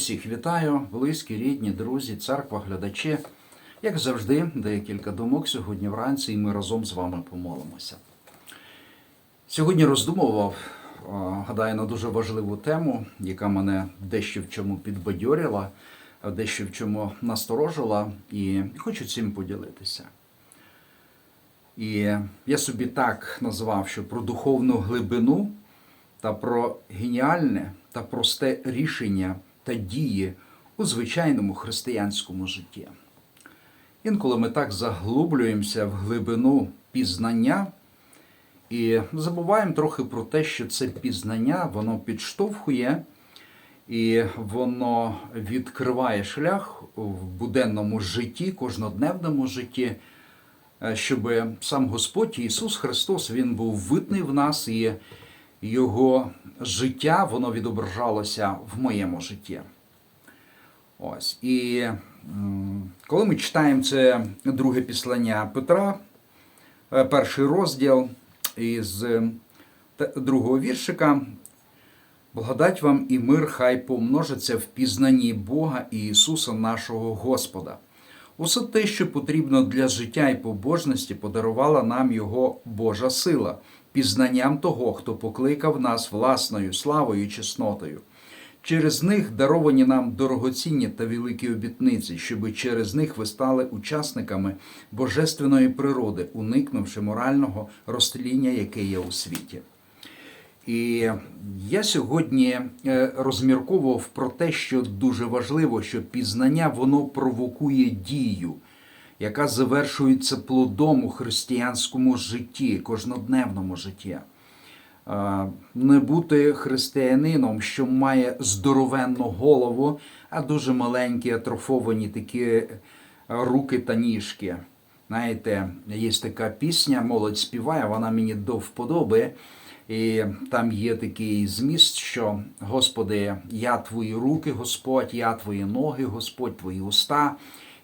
Усіх вітаю, близькі, рідні, друзі, церква, глядачі. Як завжди, декілька думок сьогодні вранці, і ми разом з вами помолимося. Сьогодні роздумував, гадаю, на дуже важливу тему, яка мене дещо в чому підбадьорила, дещо в чому насторожила, і хочу цим поділитися. І я собі так назвав, що про духовну глибину та про геніальне та просте рішення та дії у звичайному християнському житті. Інколи ми так заглублюємося в глибину пізнання і забуваємо трохи про те, що це пізнання воно підштовхує і воно відкриває шлях в буденному житті, кожнодневному житті, е, щоб сам Господь Ісус Христос Він був видний в нас і його життя воно відображалося в моєму житті. Ось. І коли ми читаємо це друге післання Петра, е, перший розділ із е, другого віршика, благодать вам і мир хай помножиться в пізнанні Бога і Ісуса нашого Господа. Усе те, що потрібно для життя і побожності, подарувала нам Його Божа сила, пізнанням того, хто покликав нас власною славою і чеснотою. Через них даровані нам дорогоцінні та великі обітниці, щоби через них ви стали учасниками божественної природи, уникнувши морального розтління, яке є у світі. І я сьогодні е, розмірковував про те, що дуже важливо, що пізнання воно провокує дію, яка завершується плодом у християнському житті, кожнодневному житті. Не бути християнином, що має здоровенну голову, а дуже маленькі, атрофовані такі е, руки та ніжки. Знаєте, є така пісня, молодь співає, вона мені до вподоби. І там є такий зміст, що Господи, я твої руки, Господь, я твої ноги, Господь, твої уста.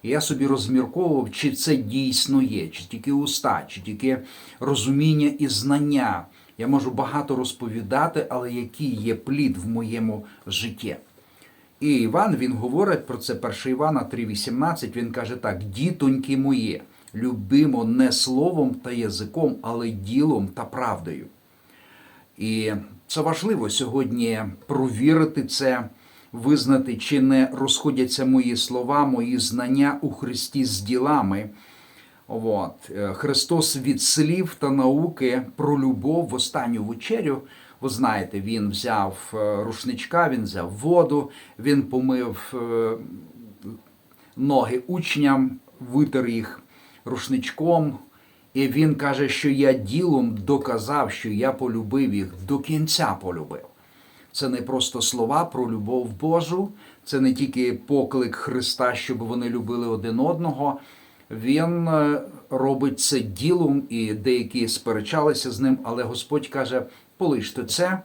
І я собі розмірковував, чи це дійсно є, чи тільки уста, чи тільки розуміння і знання. Я можу багато розповідати, але який є плід в моєму житті. І Іван він говорить про це 1 Івана 3,18. Він каже так: дітоньки мої, любимо не словом та язиком, але ділом та правдою. І це важливо сьогодні провірити це, визнати, чи не розходяться мої слова, мої знання у Христі з ділами. От. Е, Христос від слів та науки про любов в останню вечерю. Ви знаєте, він взяв е, рушничка, він взяв воду, він помив е, ноги учням, витер їх рушничком. І він каже, що я ділом доказав, що я полюбив їх, до кінця полюбив. Це не просто слова про любов Божу, це не тільки поклик Христа, щоб вони любили один одного. Він е, робить це ділом, і деякі сперечалися з ним, але Господь каже: полиште це,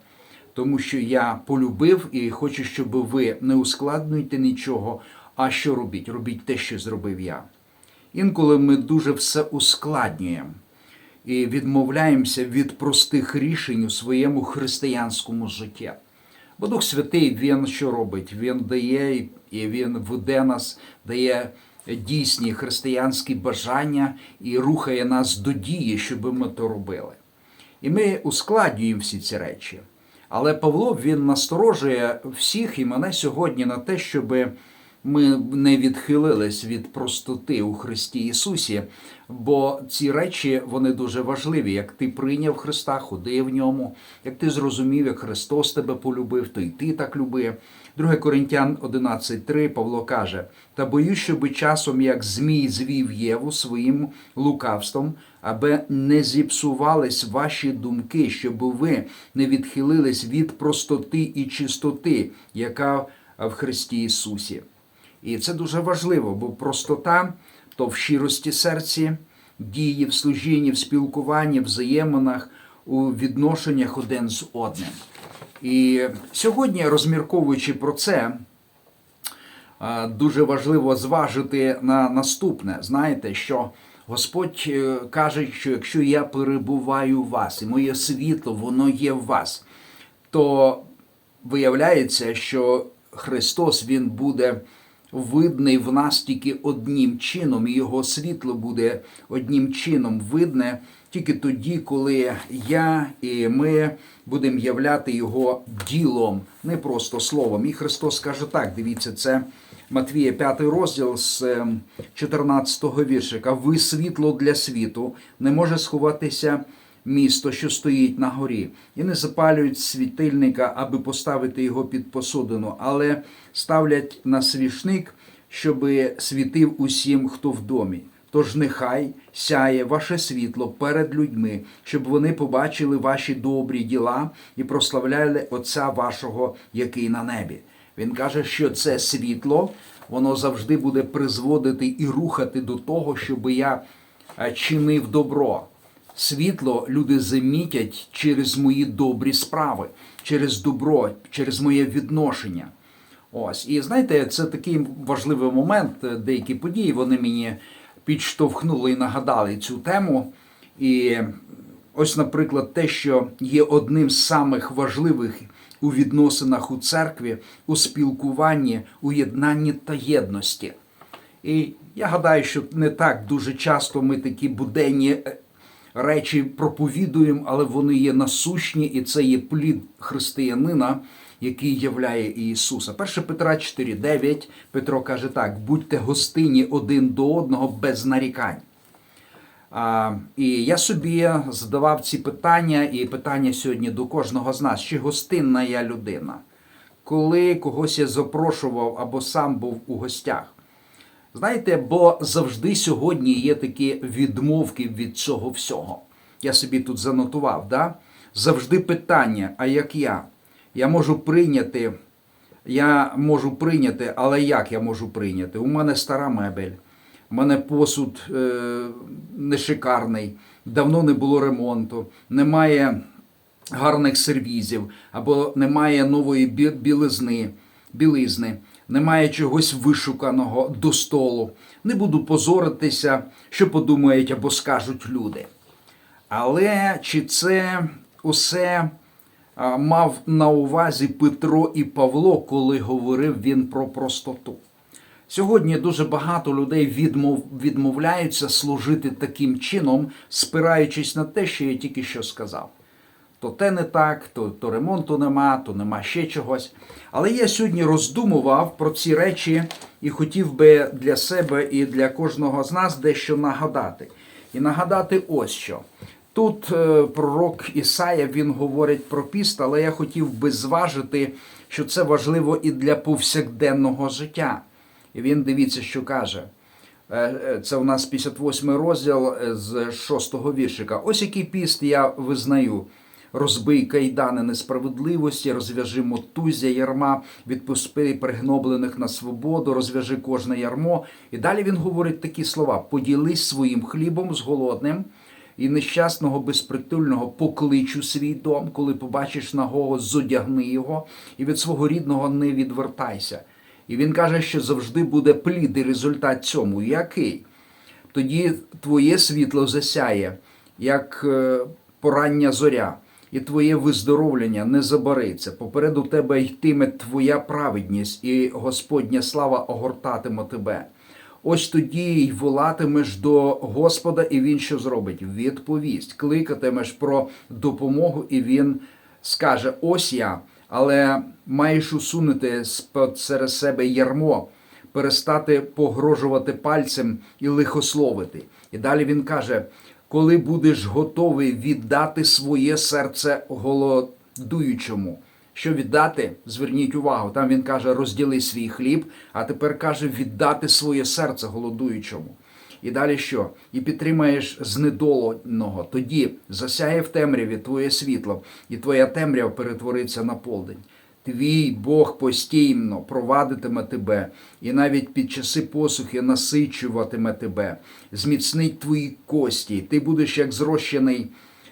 тому що я полюбив і хочу, щоб ви не ускладнюєте нічого. А що робіть? Робіть те, що зробив я. Інколи ми дуже все ускладнюємо і відмовляємося від простих рішень у своєму християнському житті. Бо Дух Святий Він що робить? Він дає і Він веде нас, дає дійсні християнські бажання і рухає нас до дії, щоб ми то робили. І ми ускладнюємо всі ці речі. Але Павло він насторожує всіх і мене сьогодні на те, щоби ми не відхилились від простоти у Христі Ісусі, бо ці речі вони дуже важливі. Як ти прийняв Христа, ходи в ньому, як ти зрозумів, як Христос тебе полюбив, то й ти так люби. 2 Коринтян 11.3 Павло каже: Та боюсь, щоби часом, як Змій звів Єву своїм лукавством, аби не зіпсувались ваші думки, щоб ви не відхилились від простоти і чистоти, яка в Христі Ісусі. І це дуже важливо, бо простота то в щирості серці, дії в служінні, в спілкуванні, в взаєминах, у відношеннях один з одним. І сьогодні, розмірковуючи про це, е, дуже важливо зважити на наступне. Знаєте, що Господь е, каже, що якщо я перебуваю в вас, і моє світло, воно є в вас, то виявляється, що Христос Він буде видний в нас тільки одним чином, і Його світло буде одним чином видне тільки тоді, коли я і ми будемо являти Його ділом, не просто словом. І Христос каже так: дивіться, це Матвія 5 розділ з ем, 14 віршика. Ви світло для світу, не може сховатися місто, що стоїть на горі, і не запалюють світильника, аби поставити його під посудину, але ставлять на свічник, щоби світив усім, хто в домі. Тож нехай сяє ваше світло перед людьми, щоб вони побачили ваші добрі діла і прославляли Отця вашого, який на небі. Він каже, що це світло, воно завжди буде призводити і рухати до того, щоб я е, чинив добро. Світло люди замітять через мої добрі справи, через добро, через моє відношення. Ось, і знаєте, це такий важливий момент. Деякі події вони мені підштовхнули і нагадали цю тему. І ось, наприклад, те, що є одним з самих важливих у відносинах у церкві, у спілкуванні, у єднанні та єдності. І я гадаю, що не так дуже часто ми такі буденні е, речі проповідуємо, але вони є насущні, і це є плід християнина, який являє Ісуса. 1 Петра 4,9 Петро каже так: будьте гостинні один до одного без нарікань. А, і я собі задавав ці питання, і питання сьогодні до кожного з нас: чи гостинна я людина? Коли когось я запрошував або сам був у гостях. Знаєте, бо завжди сьогодні є такі відмовки від цього всього. Я собі тут занотував, да? завжди питання: а як я? Я можу прийняти, я можу прийняти, але як я можу прийняти? У мене стара мебель, у мене посуд е, не шикарний, давно не було ремонту, немає гарних сервізів, або немає нової білизни, білизни, немає чогось вишуканого до столу. Не буду позоритися, що подумають або скажуть люди. Але чи це усе мав на увазі Петро і Павло, коли говорив він про простоту? Сьогодні дуже багато людей відмов, відмовляються служити таким чином, спираючись на те, що я тільки що сказав. То те не так, то, то ремонту нема, то нема ще чогось. Але я сьогодні роздумував про ці речі і хотів би для себе і для кожного з нас дещо нагадати. І нагадати ось що. Тут е, пророк Ісая він говорить про піст, але я хотів би зважити, що це важливо і для повсякденного життя. І він дивіться, що каже. Е, е, Це у нас 58 розділ е, з 6 віршика. Ось який піст я визнаю. Розбий кайдани несправедливості, розв'яжи мотузя ярма, відпусти пригноблених на свободу, розв'яжи кожне ярмо. І далі він говорить такі слова: поділись своїм хлібом з голодним, і нещасного безпритульного поклич у свій дом, коли побачиш нагого, зодягни його, і від свого рідного не відвертайся. І він каже, що завжди буде плід і результат цьому. Який? Тоді твоє світло засяє, як е, порання зоря, і твоє виздоровлення не забариться. Попереду тебе йтиме твоя праведність, і Господня слава огортатиме тебе. Ось тоді й волатимеш до Господа, і він що зробить? Відповість. Кликатимеш про допомогу, і він скаже: Ось я, але маєш усунути серед себе ярмо, перестати погрожувати пальцем і лихословити. І далі він каже: коли будеш готовий віддати своє серце голодуючому. Що віддати? Зверніть увагу. Там він каже, розділи свій хліб, а тепер каже віддати своє серце голодуючому. І далі що? І підтримаєш знедоленого. Тоді засяє в темряві твоє світло, і твоя темрява перетвориться на полдень. Твій Бог постійно провадитиме тебе, і навіть під часи посухи насичуватиме тебе, зміцнить твої кості. Ти будеш як зрощений,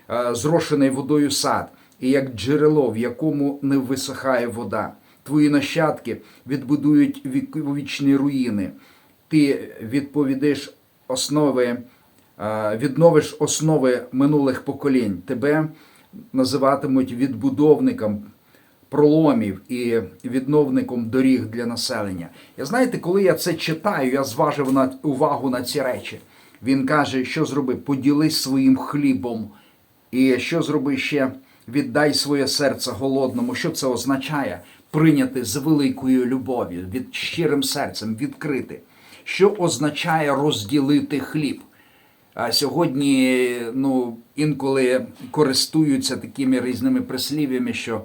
е, зрошений водою сад, і як джерело, в якому не висихає вода. Твої нащадки відбудують вік- вічні руїни. Ти відповідиш основи, е, відновиш основи минулих поколінь. Тебе називатимуть відбудовником проломів і відновником доріг для населення. І знаєте, коли я це читаю, я зважив на увагу на ці речі. Він каже, що зроби, поділись своїм хлібом. І що зроби ще? Віддай своє серце голодному. Що це означає? Прийняти з великою любов'ю, від щирим серцем, відкрити. Що означає розділити хліб? А сьогодні ну, інколи користуються такими різними прислів'ями, що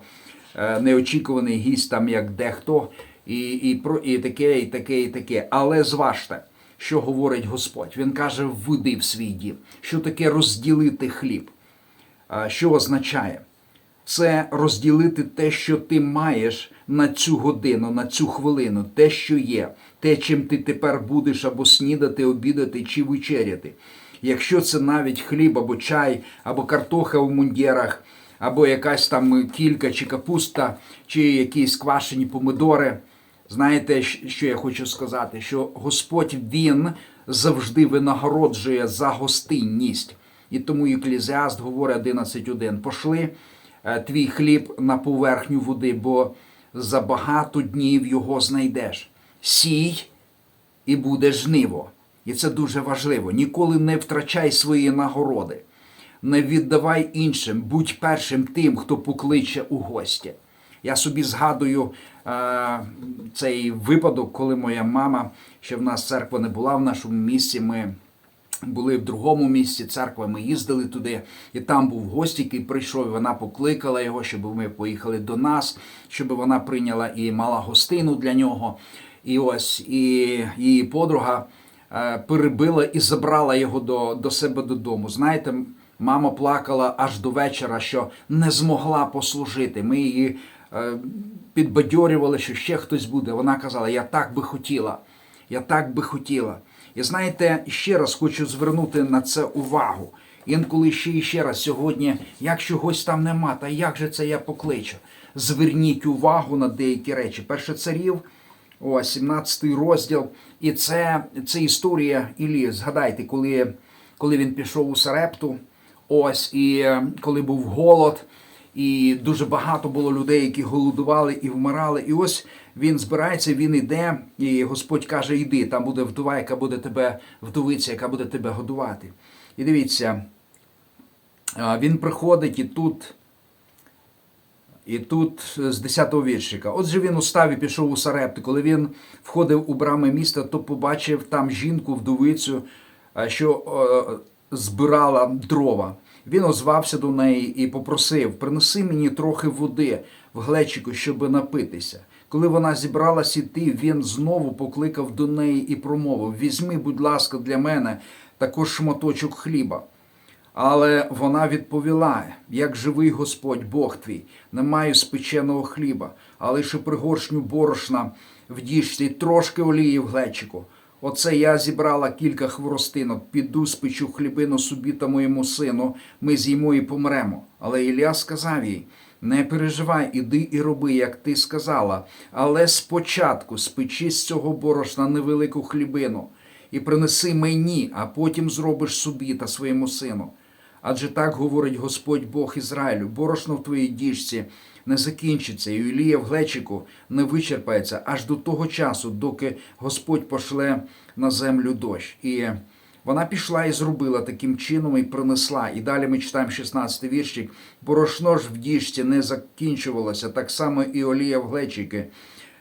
неочікуваний гість там як дехто, і, і, про, і таке, і таке, і таке. Але зважте, що говорить Господь. Він каже, введи в свій дім. Що таке розділити хліб? Що означає? Це розділити те, що ти маєш на цю годину, на цю хвилину, те, що є, те, чим ти тепер будеш або снідати, обідати чи вечеряти. Якщо це навіть хліб або чай, або картоха в мундірах, або якась там кілька чи капуста, чи якісь квашені помидори. Знаєте, що я хочу сказати? Що Господь Він завжди винагороджує за гостинність. І тому Еклезіаст говорить 11.1. Пошли е, твій хліб на поверхню води, бо за багато днів його знайдеш. Сій і буде жниво. І це дуже важливо. Ніколи не втрачай свої нагороди. Не віддавай іншим, будь першим тим, хто покличе у гості. Я собі згадую е, цей випадок, коли моя мама, ще в нас церква не була в нашому місці. Ми були в другому місці церкви, ми їздили туди, і там був гость, який прийшов, і вона покликала його, щоб ми поїхали до нас, щоб вона прийняла і мала гостину для нього. І ось і її подруга е, перебила і забрала його до, до себе додому. Знаєте, мама плакала аж до вечора, що не змогла послужити. Ми її е, підбадьорювали, що ще хтось буде. Вона казала: Я так би хотіла, я так би хотіла. І знаєте, ще раз хочу звернути на це увагу. Інколи ще і ще раз сьогодні, як чогось там нема, та як же це я покличу? Зверніть увагу на деякі речі. Перше царів, ось 17 розділ, і це, це історія Іллі. Згадайте, коли, коли він пішов у Сарепту, ось і е, коли був голод. І дуже багато було людей, які голодували і вмирали. І ось він збирається, він іде, і Господь каже: Іди, там буде вдова, яка буде тебе, вдовиця, яка буде тебе годувати. І дивіться, він приходить і тут. І тут з 10-го віршика. Отже, він устав і пішов у Сарепти. Коли він входив у брами міста, то побачив там жінку, вдовицю, що збирала дрова. Він озвався до неї і попросив: принеси мені трохи води в глечику, щоб напитися. Коли вона зібралась іти, він знову покликав до неї і промовив: Візьми, будь ласка, для мене також шматочок хліба. Але вона відповіла: як живий Господь, Бог твій, не маю спеченого хліба, а лише пригоршню борошна в діжці, трошки олії в глечику. Оце я зібрала кілька хворостинок, піду спечу хлібину собі та моєму сину, ми з'їмо і помремо. Але Ілля сказав їй: не переживай, іди і роби, як ти сказала, але спочатку спечи з цього борошна невелику хлібину і принеси мені, а потім зробиш собі та своєму сину. Адже так говорить Господь Бог Ізраїлю: борошно в твоїй діжці не закінчиться, і Ілія в глечику не вичерпається аж до того часу, доки Господь пошле на землю дощ. І вона пішла і зробила таким чином і принесла. І далі ми читаємо 16 віршик. Борошно ж в діжці не закінчувалося, так само і олія в глечики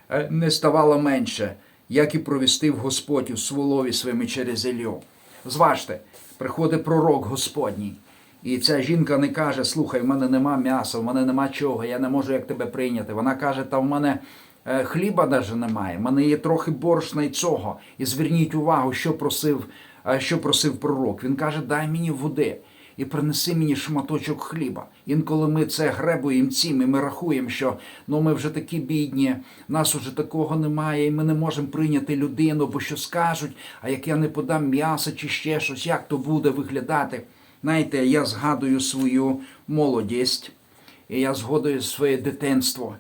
е, не ставала менше, як і провістив Господь у сволові своїми через Ілью. Зважте, приходить пророк Господній. І ця жінка не каже: слухай, в мене нема м'яса, в мене нема чого, я не можу як тебе прийняти. Вона каже, та в мене е, хліба навіть немає, в мене є трохи борошна і цього. І зверніть увагу, що просив, е, що просив пророк. Він каже, дай мені води і принеси мені шматочок хліба. Інколи ми це гребуємо цим, і ми рахуємо, що ну ми вже такі бідні, нас уже такого немає, і ми не можемо прийняти людину, бо що скажуть, а як я не подам м'ясо чи ще щось, як то буде виглядати. Знаєте, я згадую свою молодість, і я згадую своє дитинство.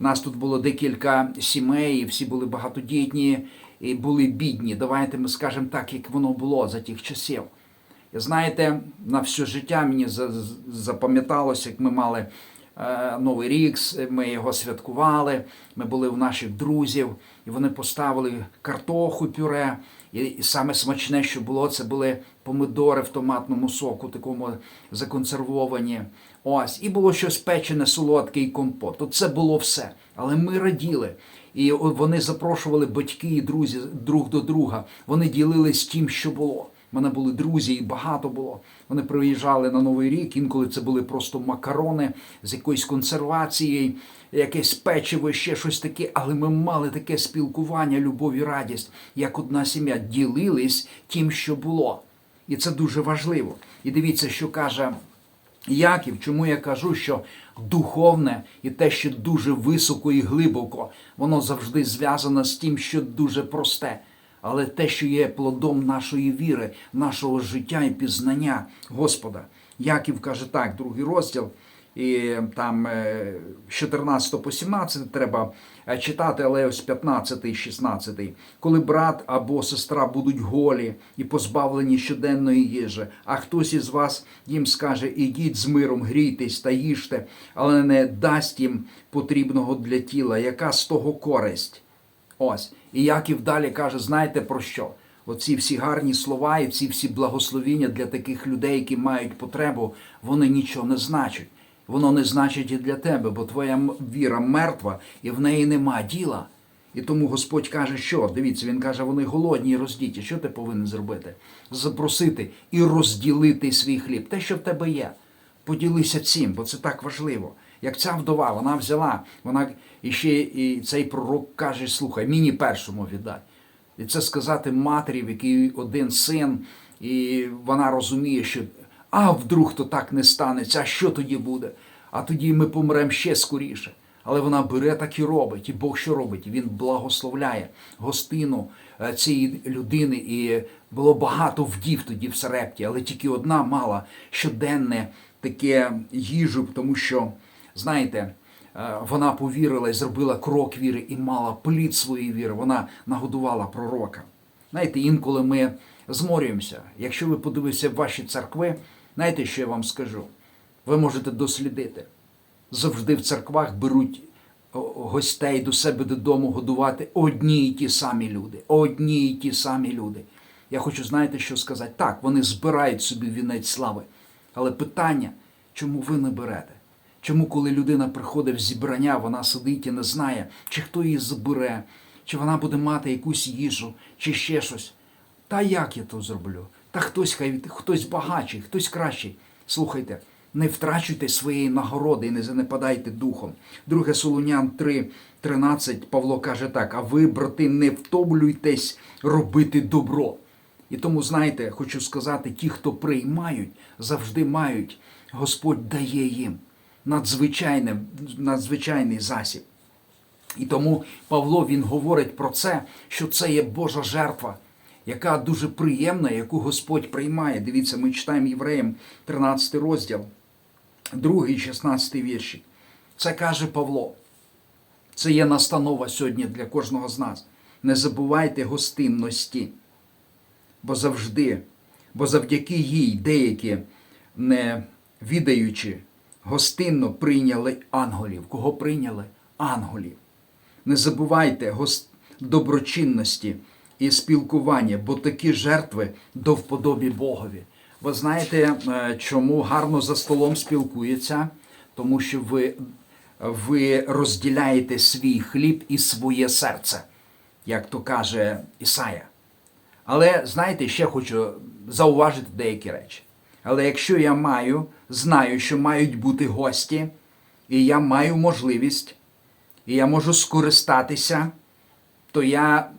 Нас тут було декілька сімей, і всі були багатодітні і були бідні. Давайте ми скажемо так, як воно було за тих часів. І знаєте, на все життя мені за- запам'яталося, як ми мали е, Новий рік, ми його святкували. Ми були в наших друзів, і вони поставили картоху пюре. І, саме смачне, що було, це були помидори в томатному соку, такому законсервовані. Ось, і було щось печене, солодке і компот. От це було все. Але ми раділи. І вони запрошували батьки і друзі друг до друга. Вони ділились тим, що було. У мене були друзі, і багато було. Вони приїжджали на Новий рік, інколи це були просто макарони з якоюсь консервацією, якесь печиво, ще щось таке. Але ми мали таке спілкування, любов і радість, як одна сім'я, ділились тим, що було. І це дуже важливо. І дивіться, що каже Яків, чому я кажу, що духовне і те, що дуже високо і глибоко, воно завжди зв'язано з тим, що дуже просте. Але те, що є плодом нашої віри, нашого життя і пізнання Господа. Яків каже так, другий розділ, і там е, 14 по 17 треба е, читати, але ось 15 і 16. Коли брат або сестра будуть голі і позбавлені щоденної їжі, а хтось із вас їм скаже: ідіть з миром, грійтесь та їжте, але не дасть їм потрібного для тіла, яка з того користь. Ось. І Яків далі каже: знаєте про що? Оці всі гарні слова і ці всі благословіння для таких людей, які мають потребу, вони нічого не значать. Воно не значить і для тебе, бо твоя віра мертва і в неї нема діла. І тому Господь каже, що дивіться, він каже, вони голодні і роздіті. Що ти повинен зробити? Запросити і розділити свій хліб. Те, що в тебе є. Поділися цим, бо це так важливо. Як ця вдова, вона взяла, вона і ще і цей пророк каже: слухай, мені першому віддай. І це сказати матері, в якій один син, і вона розуміє, що а вдруг то так не станеться, а що тоді буде? А тоді ми помремо ще скоріше. Але вона бере так і робить. І Бог що робить? Він благословляє гостину е, цієї людини. І було багато вдів тоді в Сарепті, але тільки одна мала щоденне таке їжу, тому що, знаєте, е, вона повірила і зробила крок віри і мала плід своєї віри. Вона нагодувала пророка. Знаєте, інколи ми зморюємося. Якщо ви подивитеся ваші церкви, знаєте, що я вам скажу? Ви можете дослідити. Завжди в церквах беруть гостей до себе додому годувати одні й ті самі люди. Одні й ті самі люди. Я хочу, знаєте, що сказати? Так, вони збирають собі вінець слави. Але питання, чому ви не берете? Чому, коли людина приходить в зібрання, вона сидить і не знає, чи хто її забере, чи вона буде мати якусь їжу, чи ще щось. Та як я то зроблю? Та хтось хай хтось багатший, хтось кращий. Слухайте, не втрачуйте своєї нагороди і не занепадайте духом. Друге Солунян 3, 13 Павло каже так: а ви, брати, не втомлюйтесь робити добро. І тому, знаєте, хочу сказати, ті, хто приймають, завжди мають, Господь дає їм надзвичайне, надзвичайний засіб. І тому Павло він говорить про це, що це є Божа жертва, яка дуже приємна, яку Господь приймає. Дивіться, ми читаємо Євреям 13 розділ, 2 16 вірші. Це каже Павло. Це є настанова сьогодні для кожного з нас. Не забувайте гостинності, бо завжди, бо завдяки їй деякі, не відаючи, гостинно прийняли ангелів. Кого прийняли? Ангелів. Не забувайте гос- доброчинності і спілкування, бо такі жертви до вподобі Богові. Ви знаєте, е, чому гарно за столом спілкується? Тому що ви, ви розділяєте свій хліб і своє серце, як то каже Ісая. Але знаєте, ще хочу зауважити деякі речі. Але якщо я маю, знаю, що мають бути гості, і я маю можливість, і я можу скористатися, то я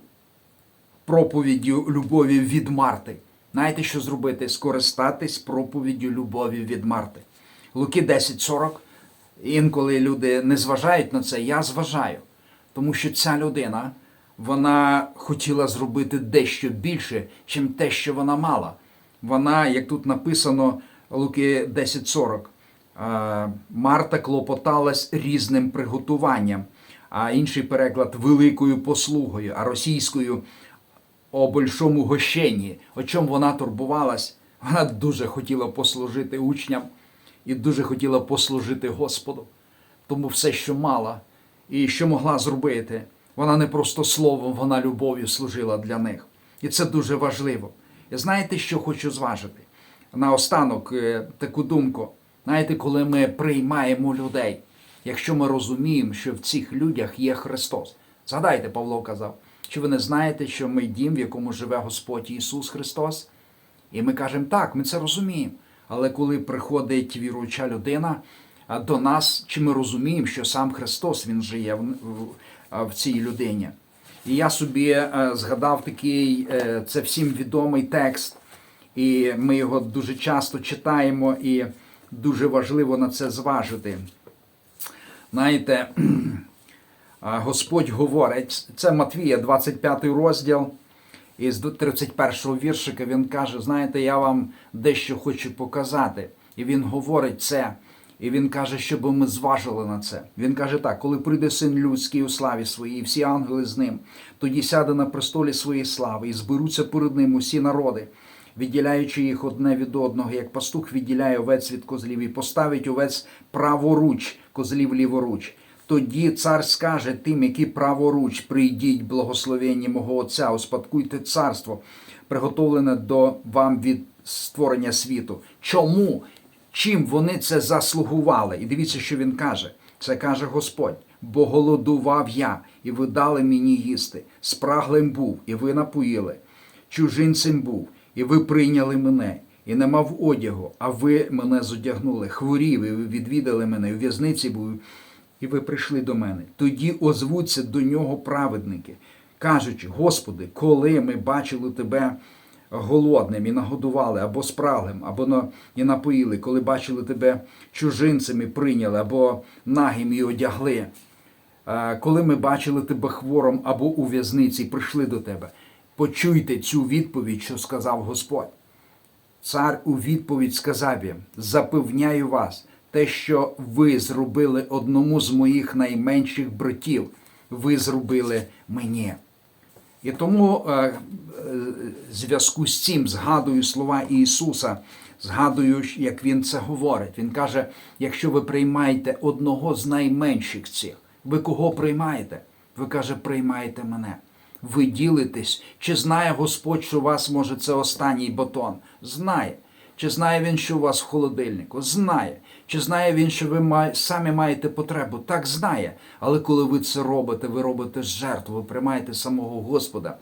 проповіддю любові від Марти. Знаєте, що зробити? Скористатись проповіддю любові від Марти. Луки 10.40. Інколи люди не зважають на це, я зважаю. Тому що ця людина, вона хотіла зробити дещо більше, чим те, що вона мала. Вона, як тут написано, Луки 10.40, е, Марта клопоталась різним приготуванням, а інший переклад великою послугою, а російською о большому гощенні. О чому вона турбувалась? Вона дуже хотіла послужити учням і дуже хотіла послужити Господу. Тому все, що мала і що могла зробити, вона не просто словом, вона любов'ю служила для них. І це дуже важливо. І знаєте, що хочу зважити? Наостанок е, таку думку. Знаєте, коли ми приймаємо людей, якщо ми розуміємо, що в цих людях є Христос. Згадайте, Павло казав, чи ви не знаєте, що ми дім, в якому живе Господь Ісус Христос? І ми кажемо, так, ми це розуміємо. Але коли приходить віруюча людина до нас, чи ми розуміємо, що сам Христос Він живе в, в, в цій людині? І я собі е, згадав такий, е, це всім відомий текст, і ми його дуже часто читаємо, і дуже важливо на це зважити. Знаєте, Господь говорить, це Матвія, 25 розділ, і з 31 віршика він каже: знаєте, я вам дещо хочу показати. І він говорить це. І він каже, щоб ми зважили на це. Він каже так: коли прийде син людський у славі своїй, і всі ангели з ним, тоді сяде на престолі своєї слави, і зберуться перед ним усі народи, відділяючи їх одне від одного, як пастух відділяє овець від козлів, і поставить овець праворуч, козлів ліворуч. Тоді цар скаже тим, які праворуч, прийдіть, благословенні мого Отця, успадкуйте царство, приготовлене до вам від створення світу. Чому? Чим вони це заслугували? І дивіться, що він каже. Це каже Господь. Бо голодував я, і ви дали мені їсти. Спраглим був, і ви напоїли. Чужинцем був, і ви прийняли мене. І не мав одягу, а ви мене зодягнули. Хворів, і ви відвідали мене, у в'язниці був, і ви прийшли до мене. Тоді озвуться до нього праведники, кажучи: Господи, коли ми бачили тебе голодним і нагодували, або спраглим, або і напоїли, коли бачили тебе чужинцем і прийняли, або нагим і одягли. Е, Коли ми бачили тебе хвором або у в'язниці, і прийшли до тебе. Почуйте цю відповідь, що сказав Господь. Цар у відповідь сказав їм: Запевняю вас, те, що ви зробили одному з моїх найменших братів, ви зробили мені. І тому е, е, в зв'язку з цим згадую слова Ісуса, згадую, як Він це говорить. Він каже: якщо ви приймаєте одного з найменших цих, ви кого приймаєте? Ви каже, приймаєте мене. Ви ділитесь. Чи знає Господь, що у вас може це останній батон? Знає. Чи знає він, що у вас в холодильнику? Знає. Чи знає він, що ви самі маєте потребу? Так знає. Але коли ви це робите, ви робите жертву, ви приймаєте самого Господа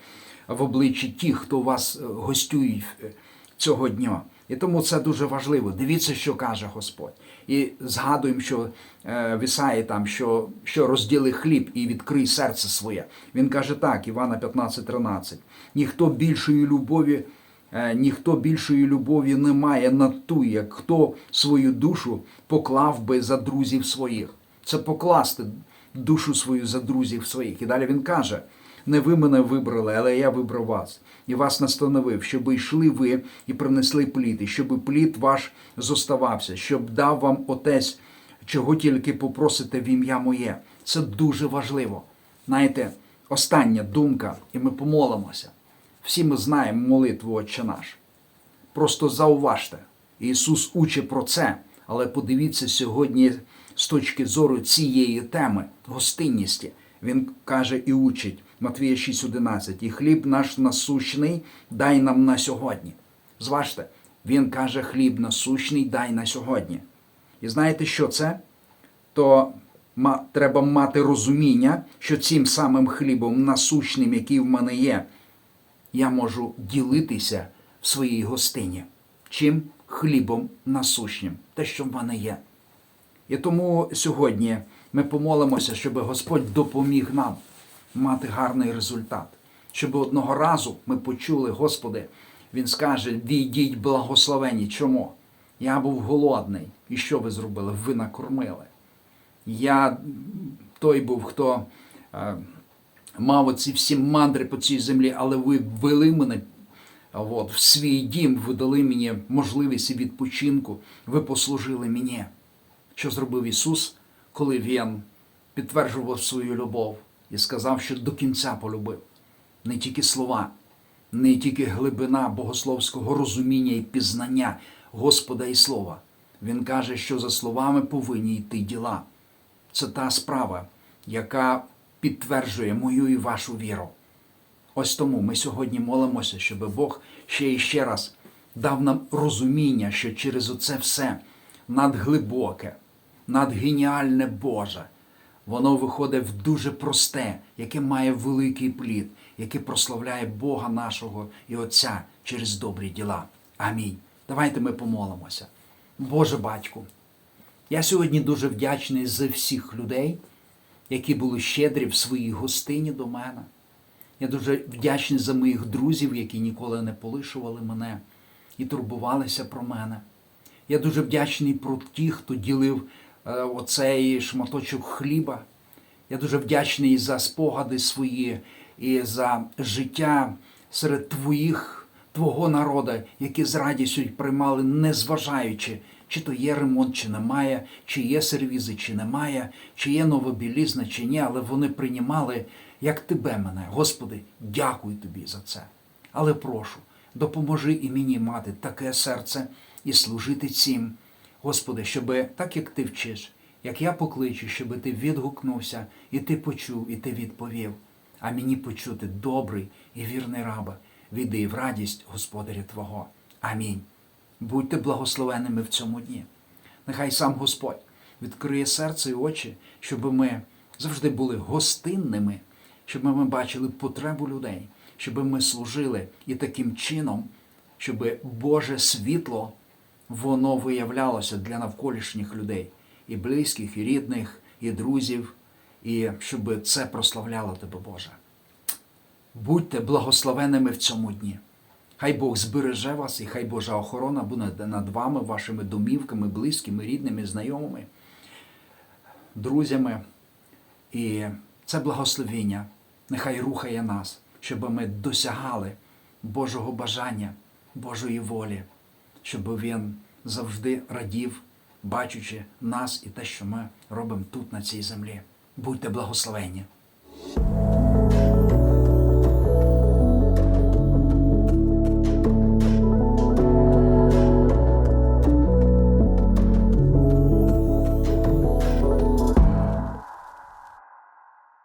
в обличчі тих, хто вас гостює е, цього дня. І тому це дуже важливо. Дивіться, що каже Господь. І згадуємо, що е, в Ісаї там, що, що розділи хліб і відкрий серце своє. Він каже так, Івана 15:13. Ніхто більшої любові. Е, ніхто більшої любові не має на ту, як хто свою душу поклав би за друзів своїх. Це покласти душу свою за друзів своїх. І далі він каже: не ви мене вибрали, але я вибрав вас і вас настановив, щоб йшли ви і принесли плід, і щоб плід ваш зоставався, щоб дав вам отець, чого тільки попросите в ім'я моє. Це дуже важливо. Знаєте, остання думка, і ми помолимося. Всі ми знаємо молитву Отче наш. Просто зауважте, Ісус учить про це, але подивіться сьогодні з точки зору цієї теми гостинності. Він каже і учить Матвія 6,11. І хліб наш насущний дай нам на сьогодні. Зважте, він каже, хліб насущний дай на сьогодні. І знаєте, що це? То треба мати розуміння, що цим самим хлібом насущним, який в мене є, я можу ділитися в своїй гостині. Чим хлібом насущнім, те, що в мене є. І тому сьогодні ми помолимося, щоб Господь допоміг нам мати гарний результат. Щоб одного разу ми почули, Господи, Він скаже: війдіть благословені. Чому? Я був голодний. І що ви зробили? Ви накормили. Я той був, хто е, мав оці всі мандри по цій землі, але ви ввели мене от, в свій дім, ви дали мені можливість відпочинку, ви послужили мені. Що зробив Ісус, коли Він підтверджував свою любов і сказав, що до кінця полюбив. Не тільки слова, не тільки глибина богословського розуміння і пізнання Господа і Слова. Він каже, що за словами повинні йти діла. це та справа, яка підтверджує мою і вашу віру. Ось тому ми сьогодні молимося, щоб Бог ще і ще раз дав нам розуміння, що через оце все надглибоке, надгеніальне Боже, воно виходить в дуже просте, яке має великий плід, яке прославляє Бога нашого і Отця через добрі діла. Амінь. Давайте ми помолимося. Боже батьку, я сьогодні дуже вдячний за всіх людей, які були щедрі в своїй гостині до мене. Я дуже вдячний за моїх друзів, які ніколи не полишували мене і турбувалися про мене. Я дуже вдячний про тих, хто ділив оцей шматочок хліба. Я дуже вдячний за спогади свої і за життя серед твоїх, твого народу, які з радістю приймали, незважаючи, чи то є ремонт, чи немає, чи є сервізи, чи немає, чи є нова білізна, чи ні, але вони приймали як тебе мене. Господи, дякую тобі за це. Але прошу, допоможи і мені мати таке серце і служити цим. Господи, щоб так як ти вчиш, як я покличу, щоб ти відгукнувся, і ти почув, і ти відповів. А мені почути добрий і вірний раба, віддай в радість Господаря Твого. Амінь. Будьте благословенними в цьому дні. Нехай сам Господь відкриє серце і очі, щоб ми завжди були гостинними, щоб ми бачили потребу людей, щоб ми служили і таким чином, щоб Боже світло воно виявлялося для навколишніх людей, і близьких, і рідних, і друзів, і щоб це прославляло тебе, Боже. Будьте благословенними в цьому дні. Хай Бог збереже вас, і хай Божа охорона буде над вами, вашими домівками, близькими, рідними, знайомими, друзями. І це благословіння нехай рухає нас, щоб ми досягали Божого бажання, Божої волі, щоб Він завжди радів, бачучи нас і те, що ми робимо тут, на цій землі. Будьте благословенні!